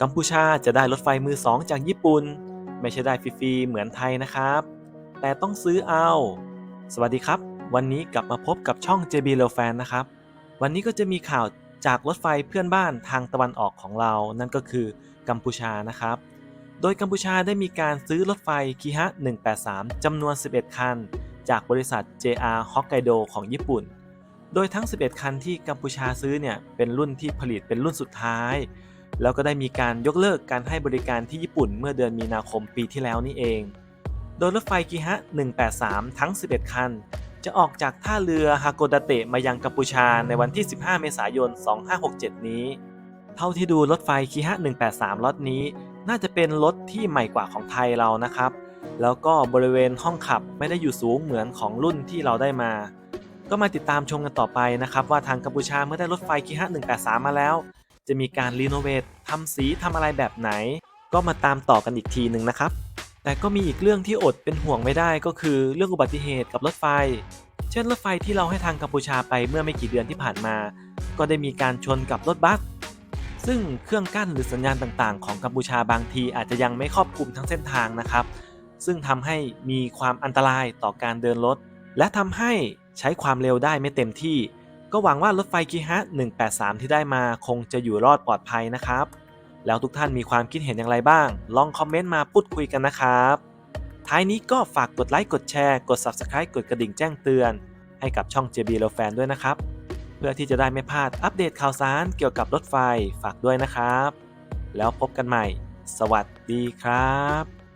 กัมพูชาจะได้รถไฟมือสองจากญี่ปุ่น ไม่ใช่ได้ฟรีๆเหมือนไทยนะครับ แต่ต้องซื้อเอา สวัสดีครับ วันนี้กลับมาพบกับช่อง JB r e l Fan นะครับ วันนี้ก็จะมีข่าวจากรถไฟเพื่อนบ้านทางตะวันออกของเรา นั่นก็คือกัมพูชานะครับ โดยกัมพูชาได้มีการซื้อรถไฟคิฮะ 183 จำนวน 11 คัน จากบริษัท JR Hokkaido ของญี่ปุ่น โดยทั้ง 11 คันที่กัมพูชาซื้อเนี่ยเป็นรุ่นที่ผลิตเป็นรุ่นสุดท้าย แล้วก็ได้มีการยกเลิกการให้บริการที่ญี่ปุ่นเมื่อเดือนมีนาคมปีที่แล้วนี่เอง โดยรถไฟกิฮะ 183 ทั้ง 11 คัน จะออกจากท่าเรือฮาโกดาเตะมายังกัมพูชาในวันที่ 15 เมษายน 2567 นี้ เท่าที่ดูรถไฟคิฮะ 183 ล็อตนี้ น่าจะเป็นรถที่ใหม่กว่าของไทยเรานะครับ แล้วก็บริเวณห้องขับไม่ได้อยู่สูงเหมือนของรุ่นที่เราได้มา ก็มาติดตามชมกันต่อไปนะครับว่าทางกัมพูชาเมื่อได้รถไฟคิฮะ 183 มาแล้ว จะมีการรีโนเวททำสีทำอะไรแบบไหน ก็มาตามต่อกันอีกทีหนึ่งนะครับ แต่ก็มีอีกเรื่องที่อดเป็นห่วงไม่ได้ก็คือเรื่องอุบัติเหตุกับรถไฟ เช่นรถไฟที่เราให้ทางกัมพูชาไปเมื่อไม่กี่เดือนที่ผ่านมา ก็ได้มีการชนกับรถบัสซึ่งเครื่องกั้นหรือสัญญาณต่างๆ ของกัมพูชาบางทีอาจจะยังไม่ครอบคลุมทั้งเส้นทางนะครับ ซึ่งทำให้มีความอันตรายต่อการเดินรถและทำให้ใช้ความเร็วได้ไม่เต็มที่ ก็หวังว่ารถไฟกีฮะ 183 ที่ได้มาคงจะอยู่รอดปลอดภัยนะครับ แล้วทุกท่านมีความคิดเห็นอย่างไรบ้าง ลองคอมเมนต์มาพูดคุยกันนะครับ ท้ายนี้ก็ฝากกดไลค์กดแชร์กด Subscribe กดกระดิ่งแจ้งเตือน ให้กับช่อง JB r e l Fan ด้วยนะครับ เพื่อที่จะได้ไม่พลาดอัปเดตข่าวสารเกี่ยวกับรถไฟฝากด้วยนะครับ แล้วพบกันใหม่ สวัสดีครับ